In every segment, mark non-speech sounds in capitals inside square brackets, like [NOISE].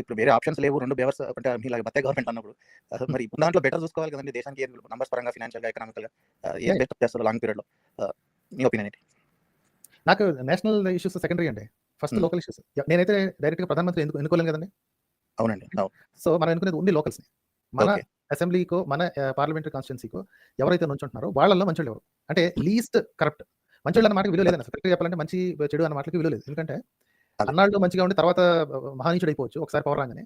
ఇప్పుడు వేరే ఆప్షన్స్ లేవు. రెండు బేవర్స్ అంటే మీలాగా బత్తే గవర్నమెంట్ అన్నప్పుడు. మరి దాంట్లో బెటర్ చూసుకోవాలి కదండి. దేశానికి నంబర్స్ పరంగా ఫినాన్షియల్గా ఎకనామికల్గా ఏం Yeah. బెస్ట్ చేస్తారు లాంగ్ పీరియడ్లో మీ ఒపీనియన్ ఏంటి? నాకు నేషనల్ ఇష్యూస్ సెకండరీ అండి. First Hmm. లోకల్ ఇష్యూస్ నేనైతే డైరెక్ట్గా ప్రధానమంత్రి ఎందుకు ఎన్నుకోలేను కదండి? అవునండి. అవును. సో మనం ఎన్నుకునేది ఓన్లీ లోకల్స్ని మన అసెంబ్లీకో మన పార్లమెంటరీ కాన్స్టిట్యున్సీకో ఎవరైతే నుంచుంటున్నారో వాళ్ళల్లో మంచి ఎవరు అంటే లీస్ట్ కరప్ట్ మంచి అన్న మాటకి విలువ లేదండి అసలు కరెక్ట్గా చెప్పాలంటే మంచి చెడు అన్న మాటకి విలువ లేదు. ఎందుకంటే. అన్నాళ్ళు మంచిగా ఉండి తర్వాత మహానీచుడు అయిపోవచ్చు ఒకసారి పవర్ రాగానే.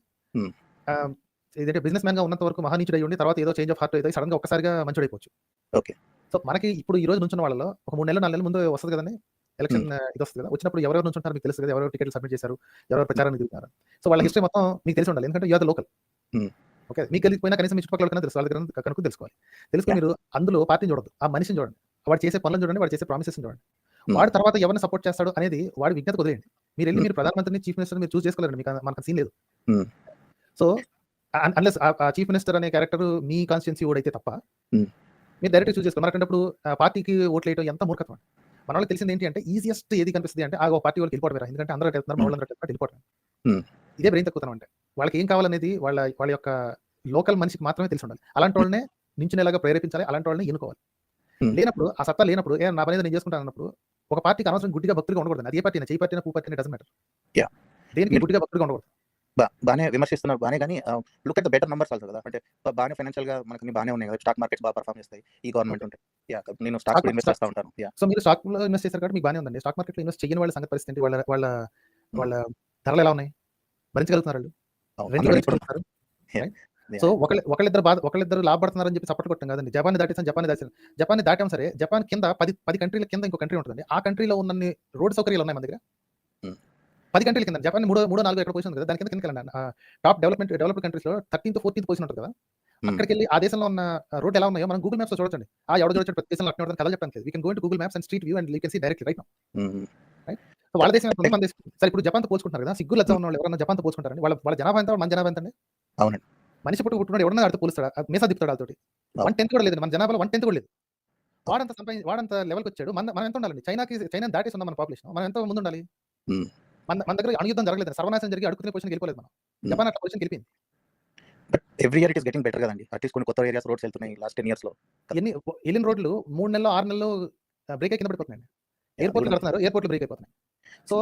ఏదంటే బిజినెస్ మ్యాన్గా ఉన్నంత వరకు మహానీచుడు అయి ఉండి తర్వాత ఏదో చేంజ్ ఆఫ్ హార్ట్ ఏదో సడన్గా ఒక్కసారిగా మంచుడు అయిపోవచ్చు Okay. సో మనకి ఇప్పుడు ఈ రోజు నుంచున్న వాళ్ళలో ఒక మూడు నెలలు నాలుగు నెలల ముందు వస్తుంది కదండి ఎలక్షన్ ఇది వస్తుంది కదా. వచ్చినప్పుడు ఎవరెవరు నుంచి ఉంటారు మీకు తెలుసు కదా ఎవరెవరు టికెట్లు సబ్మిట్ చేశారు ఎవరెవరు ప్రచారాన్ని దిగుతున్నారు. సో వాళ్ళ హిస్టరీ మొత్తం మీకు తెలిసి ఉండాలి. ఎందుకంటే యూఆర్ లోకల్. ఓకే మీకు తెలియకపోయినా కనీసం మీ చుట్టుపక్కల తెలుసు వాళ్ళ దగ్గర కనుక తెలుసుకోవాలి. తెలుసుకుని మీరు అందులో పార్టీని చూడదు ఆ మనిషిని చూడండి. వాడు చేసే పనులను చూడండి వాడు చేసే ప్రామిసెస్ చూడండి. వాడు తర్వాత ఎవరిని సపోర్ట్ చేస్తాడు అనేది వాడి విజ్ఞత వదిలేయండి. మీరు వెళ్ళి మీరు ప్రధానమంత్రిని చీఫ్ మినిస్టర్ మీరు చూస్ చేసుకోలేరండి. మీకు మనకు సీన్ లేదు. సో అన్లెస్ ఆ చీఫ్ మినిస్టర్ అనే క్యారెక్టర్ మీ కాన్స్టిట్యున్సీ ఓడైతే తప్ప. మీరు డైరెక్ట్ చూస్ చేసుకోవాలి మనకంటే పార్టీకి ఓట్లు వేయడం ఎంత మూర్ఖత్వం? మన వాళ్ళకి తెలిసింది ఏంటి అంటే ఈజియెస్ట్ ఏది కనిపిస్తుంది అంటే ఆ పార్టీ వాళ్ళకి వెళ్ళిపోవడం ఎందుకంటే అందరూ అటు వెళ్తున్నారు మా వెళ్తున్నారు, వెళ్ళిపోవడం. ఇదే బ్రెయిన్ తక్కువతనం అంటే. వాళ్ళకి ఏం కావాలనేది వాళ్ళ వాళ్ళ యొక్క లోకల్ మనిషికి మాత్రమే తెలిసి ఉండాలి. అలాంటి వాళ్ళనే నించునేలాగా ప్రేరేపించాలి అలాంటి వాళ్ళని ఎన్నుకోవాలి. లేనప్పుడు ఆ సత్తా లేనప్పుడు ఏ నా పని నేను చేసుకుంటాను అన్నప్పుడు ఒక పార్టీకి అనవసరం గుడ్డిగా భక్తులుగా ఉండకూడదు. అది ఏ పార్టీ చేయి పార్టీ పూ పార్టీ డజన్ మ్యాటర్ Yeah. దేనికి గుడ్డిగా భక్తులుగా ఉండకూడదు. బా బాగానే విమర్శిస్తున్నారు బాగానే కానీ look at the better numbers also కదా. అంటే బాగానే ఫైనాన్షియల్గా మనకి బాగానే ఉన్నాయి కదా. స్టాక్ మార్కెట్స్ బాగా పర్ఫామ్ చేస్తాయి. ఈ గవర్నమెంట్ ఉంటే. యా నేను స్టాక్ ఇన్వెస్ట్ చేస్తా ఉంటాను. యా సో మీరు స్టాక్లో ఇన్వెస్ట్ చేశారు కాబట్టి మీకు బాగానే ఉందండి. స్టాక్ మార్కెట్లో ఇన్వెస్ట్ చేయని వాళ్ళ సంగతి పరిస్థితి? వాళ్ళ వాళ్ళ వాళ్ళ ధరలు ఎలా ఉన్నాయి? భరించగలుగుతున్నారు వాళ్ళు? సో ఒకళ్ళ ఒకళ్ళిద్దరు బాధ ఒకళ్ళిద్దరు లాభపడుతున్నారని చెప్పి సపోర్ట్ కొట్టం కదండి. జపాన్ దాటేసాం జపాన్ దాటాం జపాన్ దాటాం సరే జపాన్ కింద పది పది కంట్రీల కింద ఇంకో కంట్రీ ఉంటుందండి. ఆ కంట్రీలో ఉన్న రోడ్ సౌకర్యాలు ఉన్నాయి మన దగ్గర. పది కంట్రీల కింద జపాన్ మూడో మూడో నాలుగు ఎక్కడ పొజిషన్ ఉంది కదా దాని కింద వెళ్ళండి. టాప్ డెవలప్మెంట్ డెవలప్డ్ కంట్రీస్లో థర్టీన్త్ ఫోర్టీన్త్ పొజిషన్ ఉంటుంది కదా. అక్కడికి వెళ్ళి ఆ దేశంలో ఉన్న రోడ్ ఎలా ఉన్నాయో మనం గూగుల్ మ్యాప్స్ చూడొచ్చండి. ఆ ఎవడ చూడొచ్చు ప్రతి దేశంలో అట్లా ఉంటుంది కదా. చెప్పడానికి we can go Google maps and street view and you can see direct right. So వాళ్ళ దేశం మన సరే ఇప్పుడు జపాన్తో పోల్చుకుంటారు కదా సిగ్గు లజ్జ ఉన్న వాళ్ళు ఎవరైనా జపాన్తో పోల్చుకుంటారండి? వాళ్ళ వాళ్ళ జనాభా ఎంత మన జనాభా ఎంత అండి అవునండి. మనిషి పుట్టు పుట్టున్నాడు ఎవరన్నా ఆడితో పోలుస్తాడు? మీసా తిప్పుతాడు వాళ్ళతోటి. వన్ టెన్త్ కూడా లేదు మన జనాభాలో వన్ టెన్త్ కూడా లేదు. వాడంత సంపాదించి వాడంత లెవెల్కి వచ్చాడు. మన మనం ఎంత ఉండాలండి? చైనాకి చైనా దాటేసి ఉన్నాం మన పాపులేషన్ మనం ఎంత ముందు ఉండాలి. మన మన దగ్గర అణుయుద్ధం జరగలేదు సర్వనాశనం జరిగి అడుగుతున్న పొజిషన్ వెళ్ళిపోలేదు మనం. జపాన్ అట్లా position but every year it is getting better కదండి. అట్లీస్ట్ కొన్ని కొత్త ఏరియాస్ రోడ్స్ వెళ్తున్నాయి లాస్ట్ టెన్ ఇయర్స్లో. ఎన్ని వెళ్ళిన రోడ్లు మూడు నెలలు ఆరు నెలలు బ్రేక్ కింద పడిపోతున్నాయండి. ఎయిర్పోర్ట్లు కడుతున్నారు. ఎయిర్పోర్ట్లు బ్రేక్ అయిపోతున్నాయి. సో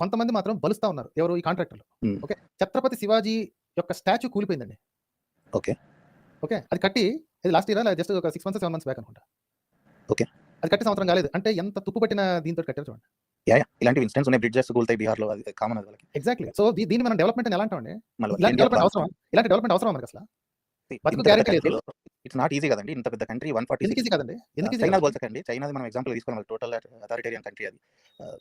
కొంతమంది మాత్రం బలుస్తా ఉన్నారు ఎవరు ఈ కాంట్రాక్టర్లు. ఓకే ఛత్రపతి శివాజీ యొక్క స్టాచ్యూ కూలిపోయిందండి. ఓకే. ఓకే. అది కట్టి ఇది లాస్ట్ ఇయర్ జస్ట్ ఒక six months seven months back అనుకుంటా? Okay. అది కట్టి సంవత్సరం కాలేదు. అంటే ఎంత తుప్పు పట్టిన దీంతో కట్టారు చూడండి. Yeah yeah. ఇలాంటి ఇన్సిడెంట్స్ ఉన్నాయి. బ్రిడ్జెస్ కూల్తాయి బీహార్లో అది కామన్ అది వాళ్ళకి. ఎగ్జాక్ట్లీ సో దీన్ని మనం డెవలప్మెంట్ ఎలా అంటామండి? ఇలాంటి డెవలప్మెంట్ అవసరం ఇలాంటి డెవలప్మెంట్ అవసరం మనకి అసలు? బతుకు guarantee లేదు. ఇట్స్ నాట్ ఈజీ కదండి. ఇంత పెద్ద కంట్రీ వన్ ఫార్టీ ఈజీ కదండి? ఎందుకు చైనా పోల్చకండి చైనాది మనం ఎగ్జాంపుల్ తీసుకున్నాం టోటల్ అథారిటేరియన్ కంట్రీ అది.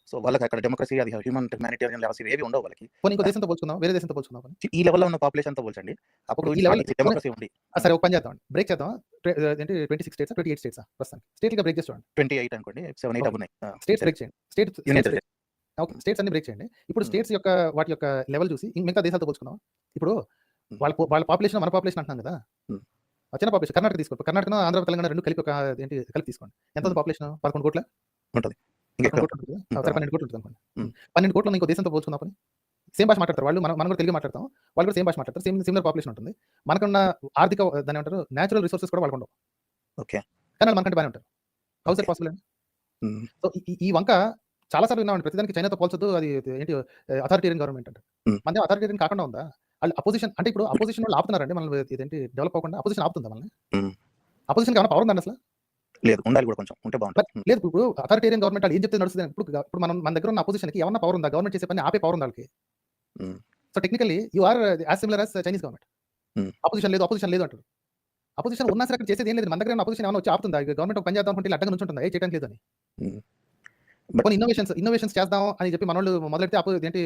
సో వాళ్ళకి అక్కడ డెమోక్రసీ అది హ్యూమన్ హ్యూమానిటేరియన్ లెవెల్స్ ఏవి ఉండవు వాళ్ళకి. ఇంకో దేశంతో పోల్చుకుందాం వేరే దేశంతో పోల్చుకుందాం. ఈ లెవెల్లో ఉన్న పాపులేషన్తో పోల్చండి. అప్పుడు ఈ level- డెమోక్రసీ ఉంది. సరే ఒక పని చేద్దాం బ్రేక్ చేద్దాం ఏంటి twenty six states twenty eight states ప్రస్తుతానికి స్టేట్ బ్రేక్ చేసి చూడండి ట్వంటీ ఎయిట్ అనుకోండి సెవెన్ ఎయిట్. ఉన్నాయి స్టేట్స్ బ్రేక్ చేయండి. స్టేట్ ఓకే స్టేట్స్ అన్ని బ్రేక్ చేయండి. ఇప్పుడు Hmm. స్టేట్స్ యొక్క వాటి యొక్క లెవెల్ చూసి ఇంక మిగతా దేశాలతో పోల్చుకుందాం ఇప్పుడు Hmm. వాళ్ళ వాళ్ళ పాపులేషన్ మన పాపులేషన్ అంటున్నాం కదా. Hmm. చిన్న పాపులేషన్ కర్ణాటక తీసుకోండి. కర్ణాటక ఆంధ్ర తెలంగాణ రెండు కలిపి ఒక ఏంటి కలిపి తీసుకోండి. ఎంత పాపులేషన్ పదకొండు కోట్ల? ఉంటుంది. పన్నెండు కోట్లు ఉంటుంది అనుకోండి. పన్నెండు కోట్లు ఇంకో దేశంతో పోల్చుకుందాం పని. సేమ్ భాష మాట్లాడతారు వాళ్ళు. మనం మనం కూడా తెలుగు మాట్లాడతాం. వాళ్ళు కూడా సేమ్ భాష మాట్లాడతారు. సేమ్ సిమిలర్ పాపులేషన్ ఉంటుంది. మనకున్న ఆర్థిక దాని ఏమంటారు? నేచురల్ రిసోర్సెస్ కూడా వాళ్ళకు ఉండవు ఓకే. కానీ వాళ్ళు మనకంటే బాగానే ఉంటారు. House Okay. పాసిబుల్ అండి? సో ఈ- వంక చాలా సార్లు విన్నామండి. ప్రతిదానికి చైనాతో పోల్చొద్దు. అది ఏంటి అథారిటేరియన్ గవర్నమెంట్ అంటే. మన అథారిటేరియన్ కాకుండా ఉందా? వాళ్ళు అపోజిషన్ అంటే ఇప్పుడు అపోజిషన్ వాళ్ళు ఆపుతున్నారండి మనం ఇదేంటి డెవలప్ అవ్వకుండా అపోజిషన్ ఆపుతుందా మనల్ని. అపోజిషన్ ఏమైనా పవర్ ఉందండి అసలు? లేదు ఉండాలి కూడా కొంచెం ఉంటే బాగుంటుంది. లేదు ఇప్పుడు అథారిటేరియన్ గవర్నమెంట్ ఏం చెప్తే నడుస్తుంది? ఇప్పుడు ఇప్పుడు మనం మన దగ్గర ఉన్న అపోజిషన్కి ఏమన్నా పవర్ ఉందా? గవర్నమెంట్ చేసే పని ఆపే పవర్ ఉంది వాళ్ళకి. So technically you are as similar as Chinese government. Opposition లేదు అపోజిషన్ లేదు అంటారు. అపోజిషన్ ఉన్నా సరే అక్కడ చేసేది ఏం లేదు. మన దగ్గర అపోజిషన్ ఏమైనా వచ్చి ఆపుతుందా? గవర్నమెంట్ ఒక పని చేద్దాం అనుకుంటే అడ్డంగా నుంచి ఉంటుందా ఏ చేయడానికి లేదని కొన్ని ఇన్నోవేషన్స్ ఇన్నోవేషన్స్ చేద్దాం అని చెప్పి మనోళ్ళు మొదలెడితే అప్పుడు ఏంటి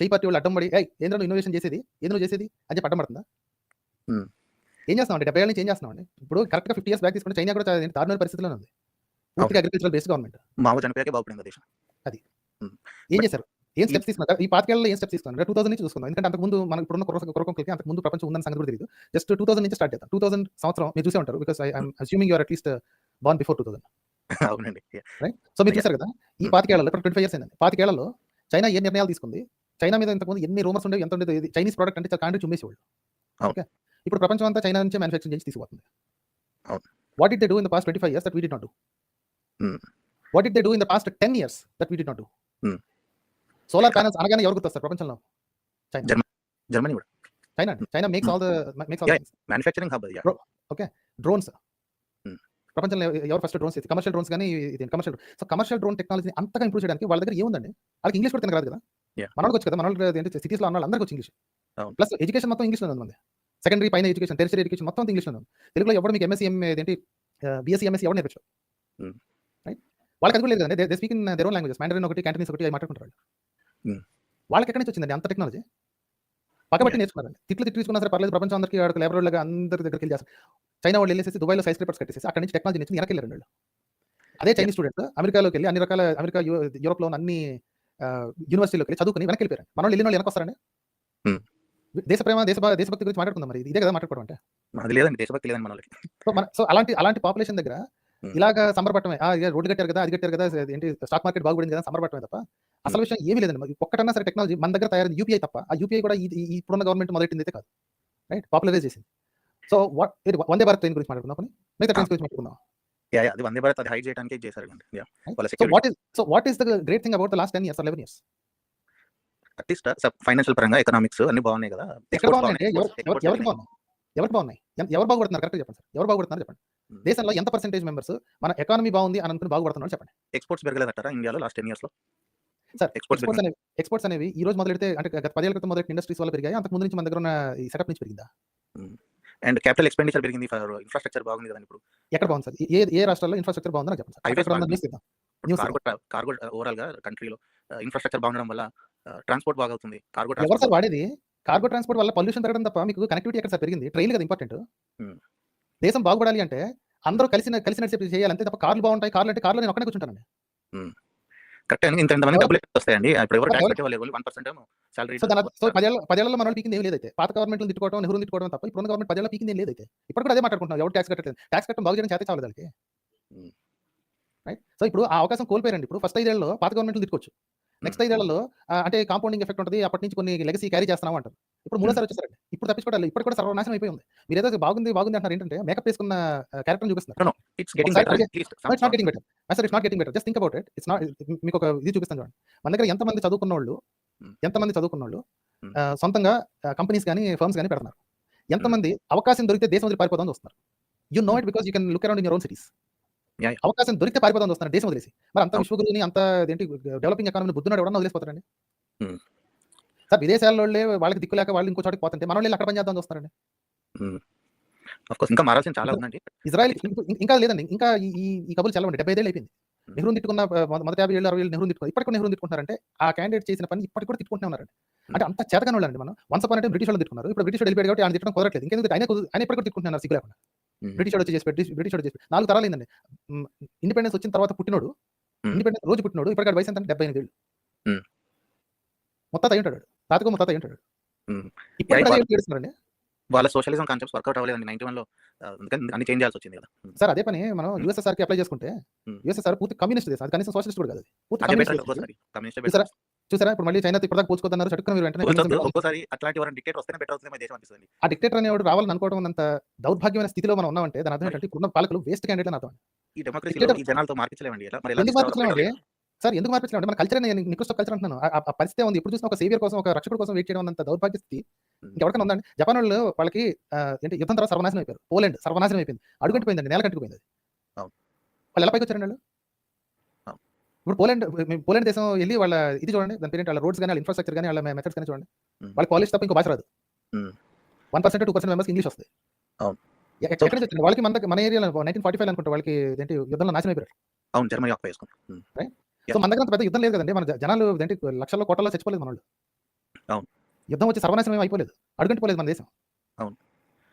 చేయి పార్టీ వాళ్ళు అడ్డం పడి ఏ ఏంద్ర ఇన్నోవేషన్ చేసేది? ఏంద్ర చేసేది? అని చెప్పి అడ్డం పడుతుందా. ఏం చేస్తాం అండి? డెబ్బై ఏళ్ళ నుంచి ఏం చేస్తున్నాం అండి? ఇప్పుడు కరెక్ట్గా ఫిఫ్టీ ఇయర్స్ బ్యాక్ తీసుకుంటే చైనా కూడా దారుణ పరిస్థితిలో ఉంది. పూర్తిగా అగ్రికల్చర్ బేస్డ్ గవర్నమెంట్ మామూలు చనిపోయాకే బాగుపడింది దేశం. ఏం But- చేశారు? ఏం స్టెప్స్ తీసుకున్నారు? ఈ పాతికేళ్ళలో ఏం స్టెప్స్ తీసుకున్నారు? టూ థౌసండ్ నుంచి చూసుకుందాం. ఎందుకంటే అంతకు ముందు మనకు ఇప్పుడున్న కొరకొంకలకి అంతకు ముందు ప్రపంచం ఉందని సంగతి కూడా తెలియదు జస్ట్ టూ థౌసండ్ నుంచి స్టార్ట్ చేద్దాం. టూ థౌసండ్ సంవత్సరం మీరు చూసే ఉంటారు because I'm assuming you're at least born before two thousand [LAUGHS] అవునండి. సో మీరు చూసారు కదా ఈ. పాతికేళ్ళలో ఇప్పుడు ట్వంటీ ఫైవ్ ఇయర్స్ అయిందండి. పాతికేళ్ళలో చైనా ఏ నిర్ణయాలు తీసుకుంది? చైనా మీద ఇంతకుముందు ఎన్ని రూమర్స్ ఉండేవి ఎంత ఉండేది? చైనీస్ ప్రోడక్ట్ అంటే కాంట్రీ చుమ్మేసేవాళ్ళు. ఓకే. ఇప్పుడు ప్రపంచం అంతా చైనా నుంచి మ్యానుఫ్యాక్చరింగ్ చేసి తీసుకుపోతుంది. What it they do in the past twenty five years that we did not do. What it they do in the past ten years that we did not do. Solar panels అనగానే ఎవరు గుర్తొస్తారు ప్రపంచంలో? Germany కూడా. China China makes all the makes all. Manufacturing hub Bro. Drones. ప్రపంచంలో ఎవ- ఎవరు first drones ఇది commercial drones కానీ ఇది commercial so commercial drone technology అంతగా ఇంప్రూవ్ చేయడానికి వాళ్ళ దగ్గర ఏముందండి? వాళ్ళకి ఇంగ్లీష్ కూడా తినరాదు కదా? Yeah. మన వాళ్ళకి వచ్చు కదా? మన వాళ్ళు ఏంటి సిటీస్లో ఉన్న వాళ్ళందరికీ వచ్చి ఇంగ్లీష్. ప్లస్ ఎడ్యుకేషన్ మొత్తం ఇంగ్లీష్లో ఉంది సెకండరీ పైన ఎడ్యుకేషన్ టెరిషరీ ఎడ్యుకేషన్ మొత్తం ఇంగ్లీష్లో ఉంది. తెలుగులో ఎవరు మీకు ఎంఎస్సీ ఏంటి బీఎస్సీ ఎంఎస్సీ ఎవరు నేర్పించారు. రైట్ వాళ్ళకి అది కూడా లేదు కదండి. They speak in their own languages Mandarin ఒకటి క్యాంటనీస్ ఒకటి మాట్లాడుకుంటారు. Hmm. వాళ్ళకి ఎక్కడి నుంచి వచ్చిందండి అంత టెక్నాలజీ పక్కబట్టి నేర్చుకున్నారండి. తిట్లు తిట్లు తీసుకున్నా సరే పర్లేదు. ప్రపంచం అందరికీ లేబర్ లాగా అందరి దగ్గరికి వెళ్ళి చేస్తారు. చైనా వాళ్ళు వెళ్ళేసి దుబాయ్లో సై స్క్రిపర్స్ కట్టేసి అక్కడ నుంచి టెక్నాలజీ నేర్చుకుని వెనక్కి వెళ్ళారు వాళ్ళు. అదే చైనీస్ స్టూడెంట్స్ అమెరికాలోకి వెళ్ళి అన్ని రకాల అమెరికా యూరోప్లో అన్ని యూనివర్సిటీలోకి వెళ్ళి చదువుకుని వెనక్కి వెళ్ళిపోయారు. మన వాళ్ళు వెళ్ళిన వాళ్ళు Hmm. దేశ ప్రేమ దేశ దేశభక్తి గురించి మాట్లాడుకుందాం మరి. ఇదే కదా మాట్లాడుకోవడం అంటే. అది లేదండి దేశభక్తి లేదండి మన వాళ్ళకి. సో మన సో అలాంటి అలాంటి పాపులేషన్ దగ్గర. ఇలాగా సంబరపడమే రోడ్డు కట్టారు కదా అది కట్టారు కదా ఏంటి స్టాక్ మార్కెట్ బాగుపడింది కదా సంబరపడమే తప్ప అసలు విషయం ఏమీ లేదండి. ఒక్కటన్నా సరే టెక్నాలజీ మన దగ్గర తయారైంది యూపీఐ తప్ప. ఆ యూపీఐ కూడా ఇప్పుడున్న గవర్నమెంట్ మొదలెట్టింది అయితే కాదు. రైట్? పాపులరైజ్ చేసింది. So what Vande Bharat train గురించి మాట్లాడుకుందాం పోనీ? మిగతా ట్రైన్స్ గురించి మాట్లాడుకుందాం. యా యా, అది వందే భారత్ అది హైడ్ చేయడానికి చేశారు yeah so what is so what is the great thing about the last ten years eleven years at least financial పరంగా ఎకనామిక్స్ అన్ని బాగున్నాయి కదా. ఎక్కడ బాగున్నాయి, ఎవరు- ఎవరు- ఎవరికి. బాగున్నాయి. ఎవరికి బాగున్నాయి? ఎవరు బాగుపడుతున్నారు? కరెక్ట్ చెప్పండి సార్. ఎవరు బాగుపడుతున్నారు చెప్పండి. Hmm. దేశంలో ఎంత పర్సెంటేజ్ మెంబర్స్ మన ఎకానమీ బాగుంది అని అనుకుని బాగుపడుతున్నారు చెప్పండి. ఎక్స్పోర్ట్స్ పెరగలేదంటారా ఇండియాలో లాస్ట్ టెన్ ఇయర్స్లో? సార్ ఎక్స్పోర్ట్స్ అనేవి ఎక్స్పోర్ట్స్ అనేవి ఈ రోజు మొదలెడితే అంటే గత పదేళ్ళ క్రితం మొదలెట్టిన ఇండస్ట్రీస్ వల్ల పెరిగాయి? అంతకు ముందు నుంచి మన దగ్గర ఉన్న ఈ సెటప్ నుంచి పెరిగిందా? అండ్ క్యాపిటల్ ఎక్స్పెండిచర్ పెరిగింది ఫర్ ఇన్ఫ్రాస్ట్రక్చర్ బాగుంది కదా ఇప్పుడు. ఎక్కడ బాగుంది సార్? ఏ ఏ రాష్ట్రాల్లో ఇన్ఫ్రాస్ట్రక్చర్ బాగుందో. నాకు చెప్పండి కార్గో కార్గో ఓవరాల్గా కంట్రీలో ఇన్ఫ్రాస్ట్రక్చర్ బాగుండడం వల్ల ట్రాన్స్పోర్ట్ బాగా అవుతుంది. కార్గో ఎవరు సార్ వాడేది? కార్గో ట్రాన్స్పోర్ట్ వల్ల పొల్యూషన్ పెరగడం తప్ప మీకు కనెక్టివిటీ ఎక్కడ సార్ పెరిగింది? ట్రైన్ కదా ఇంపార్టెంట్. దేశం బాగుపడాలి అంటే అందరూ కలిసి కలిసి నడిచి చేయాలి అంతే తప్ప కార్లు బాగుంటాయి. కార్లు అంటే కార్లు నేను ఒక్కనే కూర్చుంటానండి కరెక్ట్. ఇంత ఇంతమంది డబ్బులు వస్తాయండి. ఇప్పుడు ఎవరు ట్యాక్స్ ఎవరు- పెట్టే వాళ్ళు వన్ పర్సెంట్ సాలరీ సో పదేళ్ళ మన పీకింది ఏం లేదైతే. పాత గవర్నమెంట్ తిట్టుకోవడం నెహ్రూ తిట్టుకోవడం తప్ప ఇప్పుడు గవర్నమెంట్ పదేళ్ళ పీకింది ఏం లేదైతే. ఇప్పుడు కూడా అదే మాట్లాడుకుంటున్నాం. ఎవరు ట్యాక్స్ కట్టలేదు ట్యాక్స్ కట్టడం బాగు చేయడం చేత దానికి. రైట్ సో ఇప్పుడు ఆ అవకాశం కోల్పోయారండి. ఇప్పుడు ఫస్ట్ ఐదేళ్ళలో పాత గవర్నమెంట్ తిట్టుకోవచ్చు. నెక్స్ట్ ఐదేళ్ళలో అంటే కాంపౌండింగ్ ఎఫెక్ట్ ఉంటుంది. అప్పటి నుంచి కొన్ని లెగసీ క్యారీ చేస్తున్నాం అంటారు. ఇప్పుడు మూడోసారి వచ్చేసారండి. ఇప్పుడు తప్పించుకోవడాలి ఇప్పుడు కూడా సర్వనాశనం అయిపోయి ఉంది మీరు ఏదో బాగుంది బాగుంది అంటారు ఏంటంటే మేకప్ వేసుకున్న క్యారెక్టర్ చూపిస్తున్నారు. ఇట్స్ గెటింగ్ ఒకసారి బెటర్ అడిగే- at least it's not getting better sir it's not getting better just think about it it's not మీకు ఒక ఇది చూపిస్తాను చూడండి. మన దగ్గర ఎంతమంది చదువుకున్న వాళ్ళు Hmm. ఎంతమంది చదువుకున్న వాళ్ళు Hmm. సొంతంగా కంపెనీస్ కానీ ఫర్మ్స్ కానీ పెడుతున్నారు. ఎంతమంది అవకాశం దొరికితే దేశం వదిలి పారిపోదాం వస్తున్నారు you know it because you can look around in your own cities. అవకాశం దొరికితే పారిపోదాం వస్తున్నారు దేశం వదిలేసి. మరి అంత అవును. విశ్వగురుని అంత ఏంటి డెవలపింగ్ ఎకానమీ బుద్ధున్నాడు ఎవరన్నా వదిలేసిపోతారండి Hmm. సార్ విదేశాల్లో వాళ్ళే వాళ్ళకి దిక్కులేక వాళ్ళు ఇంకో చోటికి పోతుంటే మన వాళ్ళు అక్కడ పని చేద్దాం కోర్స్ ఇంకా మారాల్సిన చాలా ఉందండి. ఇజ్రాయెల్ ఇంకా లేదండి. ఇంకా ఈ ఈ- కబులు చల్లవండి. డెబ్బై ఐదేళ్ళు అయిపోయింది. నెహ్రూ తిట్టుకున్న మొదటి యాభై ఏళ్ళు అరవై ఏళ్ళు నెహ్రూ తిట్టుకున్నారు. ఇప్పటికి నెహ్రూ తిట్టుకుంటారంటే ఆ క్యాండిడేట్ చేసిన పని ఇప్పటికి కూడా తిట్టుకుంటూనే ఉన్నారండి. అంటే అంత చేతగానే వాళ్ళండి మనం. వన్స్ అపాన్ అంటే బ్రిటిష్ వాళ్ళు తిట్టుకున్నారు. ఇప్పుడు బ్రిటిష్ వెళ్ళిపోయాడు కాబట్టి ఆయన తిట్టడం కుదరట్లేదు. ఇంకెందుకు ఆయన ఆయన ఇప్పటికి తిట్టుకుంటున్నారు సిగ్గు లేకుండా. బ్రిటిష్ వాడు వచ్చి చేసి బ్రిటిష్ వాడు చేసి నాలుగు తరాలు అయిందండి. ఇండిపెండెన్స్ వచ్చిన తర్వాత పుట్టినోడు. ఇండిపెండెన్స్ రోజు పుట్టినోడు. ఇప్పటికాడు వయసు ఎంత? డెబ్బై ఎనిమిది ఏళ్ళు. మొత్తం అయి ఉంటాడు తాతకు. ఇప్పుడు అదే ఏడుస్తున్నారండి? వాళ్ళ సోషలిజం కాన్సెప్ట్స్ వర్కౌట్ అవ్వలేదండి నైన్టీ వన్లో అన్ని చేంజ్ చేయాల్సి వచ్చింది కదా. సార్ అదే పని మనం యూఎస్ఎస్ఆర్కి అప్లై చేసుకుంటే. యూఎస్ఎస్ఆర్ పూర్తి కమ్యూనిస్ట్ దేశం కనీసం సోషలిస్ట్ కూడా కాదు. పూర్తి చూసారా? ఇప్పుడు మళ్ళీ చైనా పూచుకోతున్నారు చట్టుకుని మీరు వెంటనే ఒక్కోసారి అట్లాంటి వారిని డిక్టేట్ వస్తేనే బెటర్ అవుతుంది దేశం అనిపిస్తుంది. ఆ డిక్టేటర్ అనేవాడు రావాలని అనుకోవడం అంత దౌర్భాగ్యమైన స్థితిలో మనం ఉన్నామంటే దాని అర్థం ఏంటంటే ఇప్పుడున్న పాలకులు వేస్ట్ క్యాండిడేట్ అని అర్థం ఈ ఈ జనాలతో మార్పించలేమండి సార్ ఎందుకు మార్పించలేమండి మన కల్చర్ నికృష్ట కల్చర్ అంటున్నాను. ఆ- పరిస్థితి ఉంది ఇప్పుడు చూసిన ఒక సేవియర్ కోసం ఒక రక్షకుడు కోసం వెయిట్ చేయడం అంత దౌర్భాగ్య స్థితి ఇంకెవరికైనా ఉందండి జపాన్ వాళ్ళు వాళ్ళకి ఏంటి యుద్ధం తర్వాత సర్వనాశనం అయిపోయారు. పోలాండ్ సర్వనాశనం అయిపోయింది. అడుగంటిపోయిందండి నేల కట్టుకుపోయింది. వాళ్ళు ఎలా పైకి వచ్చారండి వాళ్ళు. ఇప్పుడు పోలాండ్ పోలాండ్ దేశం వెళ్ళి వాళ్ళ ఇది చూడండి దాని పేరు వాళ్ళ రోడ్స్ కానీ వాళ్ళ ఇన్ఫ్రాస్ట్రక్చర్ కానీ వాళ్ళ మెథడ్స్ కానీ చూడండి. వాళ్ళ కాలేజ్ తప్ప ఇంకో భాష రాదు. One percent two percent members English వస్తుంది. వాళ్ళకి మన మన ఏరియాలో నైన్టీన్ ఫార్టీ ఫైవ్ అనుకుంటా వాళ్ళకి ఏంటి యుద్ధంలో నాశనం అయిపోయారు. అవును జర్మనీ ఆక్యుపై. సో మన దగ్గర పెద్ద యుద్ధం లేదు కదండి. మన జనాలు ఏంటి లక్షల్లో కోట్లలో చచ్చిపోలేదు మన వాళ్ళు అవును. యుద్ధం వచ్చి సర్వనాశనం ఏం అయిపోలేదు అడుగంటిపోలేదు మన దేశం. అవును.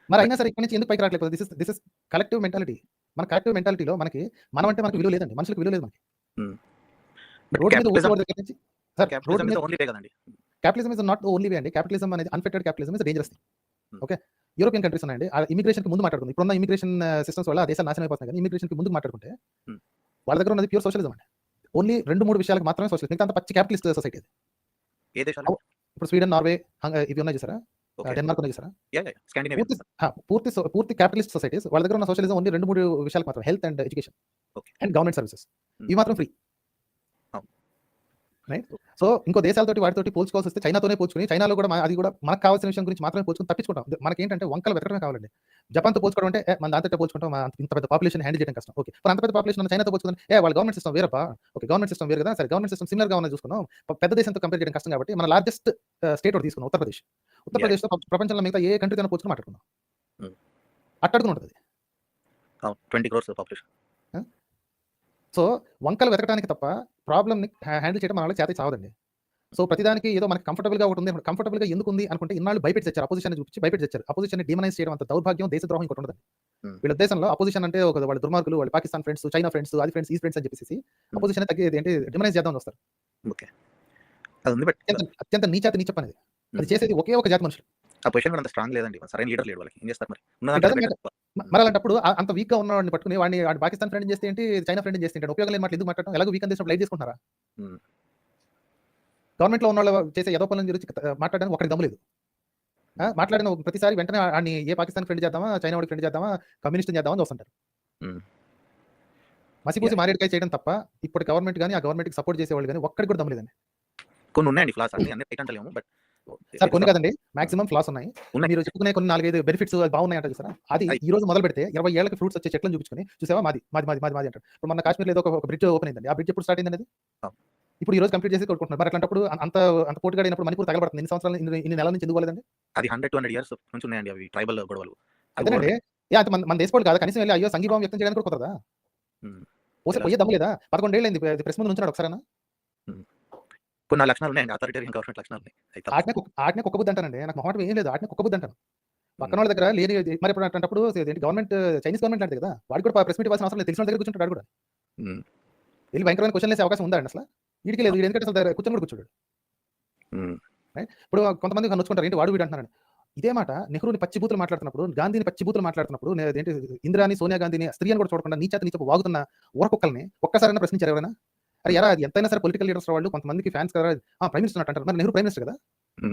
మరి అయినా సరే ఇక్కడ నుంచి ఎందుకు పైకి రావట్లేదు? This is this is collective mentality మన కలెక్టివ్ మెంటాలిటీలో మనకి మనం అంటే మనకి విలువ లేదండి. మనుషులకు విలువ లేదు మనకి. రోడ్డు మీద ఊసుకోవడం దగ్గర నుంచి సార్ రోడ్డు క్యాపిటలిజం మీద ఓన్లీ కదండి. Capitalism is not only way అండి. క్యాపిటలిజం అనేది unaffected capitalism is dangerous. Okay European countries ఉన్నాయండి. ఆ ఇమిగ్రేషన్ ముందు మాట్లాడుకుంది. ఇప్పుడున్న ఇమిగ్రేషన్ సిస్టమ్స్ వల్ల ఆ దేశాలు నాశనం అయిపోతున్నాయి కానీ ఇమిగ్రేషన్ ముందు మాట్లాడుకుంటే Hmm. వాళ్ళ దగ్గర ఉన్నది ప్యూర్ సోషలిజం అండి. ఓన్లీ రెండు మూడు విషయాలకు మాత్రమే సోషలిజం మిగతా అంతా పచ్చి క్యాపిటలిస్ట్ సొసైటీ ఏ దేశాలు? ఇప్పుడు స్వీడన్ నార్వే ఇవి ఉన్నాయి చూసారా? ఓకే. డెన్మార్క్ ఉన్నాయి చూసారా? స్కాండినేవియా. పూర్తి పూర్తి క్యాపిటలిస్ట్ సొసైటీస్ వాళ్ళ దగ్గర ఉన్న సోషలిజం ఓన్లీ రెండు మూడు విషయాలకు మాత్రం health and education and government services. ఇవి మాత్రం ఫ్రీ. రైట్ సో ఇంకో దేశాలతోటి వాటితోటి పోల్చుకోవాల్సి వస్తే చైనాతోనే పోల్చుకుని చైనాలో కూడా అది కూడా మనకు కావాల్సిన విషయం గురించి మాత్రమే పోల్చుకుని తప్పించుకుంటాం. మనకి ఏంటంటే వంకలు వెతకడమే కావాలండి. జపాన్తో పోల్చుకోవడం అంటే మన దాంతో పోల్చుకుంటాం ఇంత పెద్ద పాపులేషన్ హ్యాండిల్ చేయడం కష్టం. ఓకే. అంత పెద్ద పాపులేషన్ చైనాతో పోల్చుకుంటే ఏ వాళ్ళ గవర్నమెంట్ సిస్టమ్ వేరప్పా ఓకే గవర్నమెంట్ సిస్టమ్ వేరు కదా. సరే గవర్నమెంట్ సిస్టమ్ సిమిలర్గా ఉన్నది చూసుకున్నాం పెద్ద దేశంతో కంపేర్ చేయడం కష్టం కాబట్టి మన లార్జెస్ట్ స్టేట్ ఒకటి తీసుకున్నాం ఉత్తరప్రదేశ్. ఉత్తరప్రదేశ్తో ప్ర- ప్రపంచంలో మిగతా ఏ కంట్రీతో పోల్చుకుని మాట్లాడుకున్నాం Hmm. అట్టడుగుని ఉంటుంది. Twenty crores population. సో వంకలు వెతకడానికి తప్ప ప్రాబ్లమ్ని హ్యాండిల్ చేయడం మన వాళ్ళకి చేత చావదండి. సో ప్రతిదానికి ఏదో మనకి కంఫర్టబుల్గా ఒకటి ఉంది కంఫర్టబుల్గా ఎందుకు ఉంది అనుకుంటే ఇన్నాళ్ళు భయపెట్టి తెచ్చారు అపోజిషన్ చూపించి భయపెట్టి తెచ్చారు. అపోజిషన్ డిమనైజ్ చేయడం అంత దౌర్భాగ్యం దేశద్రోహం ఇంకోటి ఉండదు. వీళ్ళ దేశంలో అపోజిషన్ అంటే ఒక వాళ్ళ దుర్మార్గులు వాళ్ళ పాకిస్తాన్ ఫ్రెండ్స్ చైనా ఫ్రెండ్స్ అది ఫ్రెండ్స్ ఈ ఫ్రెండ్స్ అని చెప్పేసి అపోజిషన్ తగ్గేది ఏంటి డిమనైజ్ చేద్దాం వస్తారు ఓకే. అత్యంత అత్యంత నీచాతి నీచ పని అది. చేసేది ఒకే ఒక జాతి మనుషులు. ఆ పొజిషన్ అంత స్ట్రాంగ్ లేదండి. సరైన లీడర్ లేడు వాళ్ళకి. ఏం చేస్తారు మరి? మరి అలాంటప్పుడు అంత వీక్గా ఉన్నవాడిని పట్టుకుని వాడిని వాడి పాకిస్తాన్ ఫ్రెండ్ చేస్తే ఏంటి చైనా ఫ్రెండ్ చేస్తే ఏంటి ఉపయోగం లేని మాటలు ఎందుకు మాట్లాడడం ఎలాగో వీక్ అందించినప్పుడు లైట్ తీసుకుంటారా. గవర్నమెంట్లో ఉన్న వాళ్ళు చేసే ఏదో పనుల గురించి మాట్లాడడానికి ఒకటి దమ్ము లేదు. ఆ, మాట్లాడిన ప్రతిసారి వెంటనే వాడిని ఏ పాకిస్తాన్ ఫ్రెండ్ చేద్దామా చైనా వాడికి ఫ్రెండ్ చేద్దామా కమ్యూనిస్ట్ చేద్దామా అని చూస్తుంటారు. మసిపూసి మారేడుకాయ చేయడం తప్ప ఇప్పుడు గవర్నమెంట్ కానీ ఆ గవర్నమెంట్కి సపోర్ట్ చేసేవాళ్ళు కానీ ఒక్కడికి కూడా దమ్ము లేదండి. కొన్ని ఉన్నాయండి ఫ్లాస్ అన్ని అన్ని రైట్ అంటలేము బట్ సార్ కొన్ని కదండి. మాక్సిమం ఫ్లాస్ ఉన్నాయి. మీరు చెప్పుకునే కొన్ని నాలుగైదు బెనిఫిట్స్ బాగున్నాయి అంటారు సార్. అది. ఈ రోజు మొదలు పెడితే ఇరవై ఏళ్ళకి ఫ్రూట్స్ వచ్చే చెట్లను చూపించుకొని చూసావా? మాది మాది మాది మాది మాది అంటారు. ఇప్పుడు మన కాశ్మీర్ ఏదో ఒక బ్రిడ్జ్ ఓపెన్ అయిందండి. ఆ బ్రిడ్జ్ ఎప్పుడు స్టార్ట్ అయింది. ఇప్పుడు ఈ రోజు కంప్లీట్ చేసి కొట్టుకుంటున్నారు. మరి అట్లాంటప్పుడు అంత అంత పోటీగా అయినప్పుడు మణిపూర్ తగలబడుతుంది. ఇన్ని సంవత్సరాలు ఇన్ని నెలల నుంచి ఎందుకు పోలేదండి? అది హండ్రెడ్ టూ హండ్రెడ్ ఇయర్స్ నుంచి ఉన్నాయండి అవి ట్రైబల్ గొడవలు. అదేనండి. ఏ అంత మన మన దేశపోడు కాదు. కనీసం వెళ్ళి అయ్యో సంఘీభావం వ్యక్తం చేయడానికి కూడా కుదరదా. పోసే పోయే దమ్ము లేదా? పదకొండేళ్ళు అయింది ప్రెస్ ముందు నుంచున్నాడు ఒకసారి కొన్ని లక్షణాలు ఉన్నాయండి. అథారిటేరియన్ గవర్నమెంట్ లక్షణాలు ఉన్నాయి. ఆటనే కుక్క- ఆటనే కుక్క బుద్ధి అంటానండి నాకు మొహమాట ఏం లేదు. ఆటనే కుక్క బుద్ధి అంటాను పక్కన వాళ్ళ దగ్గర లేని మరి ఇప్పుడు అట్లాంటప్పుడు ఏంటి గవర్నమెంట్ చైనీస్ గవర్నమెంట్ అంటే కదా. వాడికి కూడా ప్రెస్ మీట్ ఇవ్వాల్సిన అవసరం లేదు. తెలిసిన వాళ్ళ దగ్గర కూర్చుంటాడు వాడు కూడా. వెళ్ళి భయంకరమైన క్వశ్చన్ వేసే అవకాశం ఉందా అండి అసలు? వీడికి లేదు. వీడు ఎందుకంటే అసలు దగ్గర కూర్చొని కూడా కూర్చోడు. ఇప్పుడు కొంతమంది నొచ్చుకుంటారు. ఏంటి? వాడు వీడు అంటున్నాడు ఇదే మాట నెహ్రూని పచ్చి బూతులు మాట్లాడుతున్నప్పుడు గాంధీని పచ్చి బూతులు మాట్లాడుతున్నప్పుడు నే- ఏంటి ఇందిరాని సోనియా గాంధీని స్త్రీ అని కూడా చూడకుండా నీచేత నీచపు వాగుతున్న ఊరకుక్కల్ని ఒక్కసారైనా ప్రశ్నించారు ఎవరైనా? అరే ఎరా అది ఎంతైనా సరే పొలిటికల్ లీడర్స్ వాళ్ళు కొంతమందికి ఫ్యాన్స్ కదా ప్రైమ్ మినిస్టర్ అంటారు మరి నెహ్రూ ప్రైమ్ మినిస్టర్ కదా.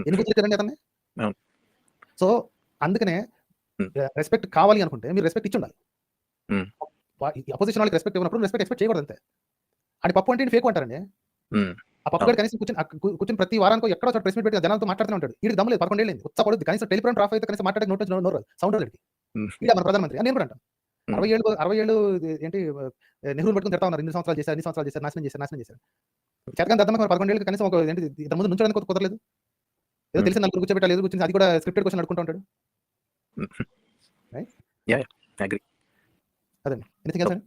ఎందుకు తిట్టారండి అతన్ని. సో అందుకనే. రెస్పెక్ట్ కావాలి అనుకుంటే మీరు రెస్పెక్ట్ ఇచ్చి ఉండాలి. అపోజిషన్ వాళ్ళకి రెస్పెక్ట్ ఇవ్వనప్పుడు రెస్పెక్ట్ ఎక్స్పెక్ట్ చేయకూడదు అంతే అని పప్పు అంటే ఫేక్ అంటారండి. ఆ పప్పు గారు కనీసం కూర్చొని కూర్చొని ప్రతి వారానికి ఎక్కడో చోట ప్రెస్ మీట్ పెట్టి జనాలతో మాట్లాడుతూ ఉంటాడు వీడికి దమ్ములేదు పదకొండు ఏళ్ళు ఉత్సాహపడుద్ది కనీసం టెలిగ్రామ్ ట్రాఫ్ అయితే కనీసం మాట్లాడే నోట్ నోరు సౌండ్ Hmm. ఇలా మన ప్రధానమంత్రి అని నేను కూడా అంటాను. అరవై ఏళ్ళు అరవై ఏళ్ళు ఇది ఏంటి నెహ్రూ పట్టుకుని తిడతా ఉన్నారు. ఇన్ని సంవత్సరాలు చేశారు ఇన్ని సంవత్సరాలు చేశారు నాశనం చేశారు నాశనం చేశారు. చేతకాని దద్దమ్మ మరి పదకొండు ఏళ్ళు కనీసం ఒక ఏంటి ఇంత ముందు నుంచోడానికి కుదరలేదు. ఏదో. తెలిసి నలుగురు కూర్చోబెట్టాలి ఏదో కూర్చొని అది కూడా స్క్రిప్టెడ్ క్వశ్చన్ అడుకుంటూ ఉంటాడు. అదండి. Anything else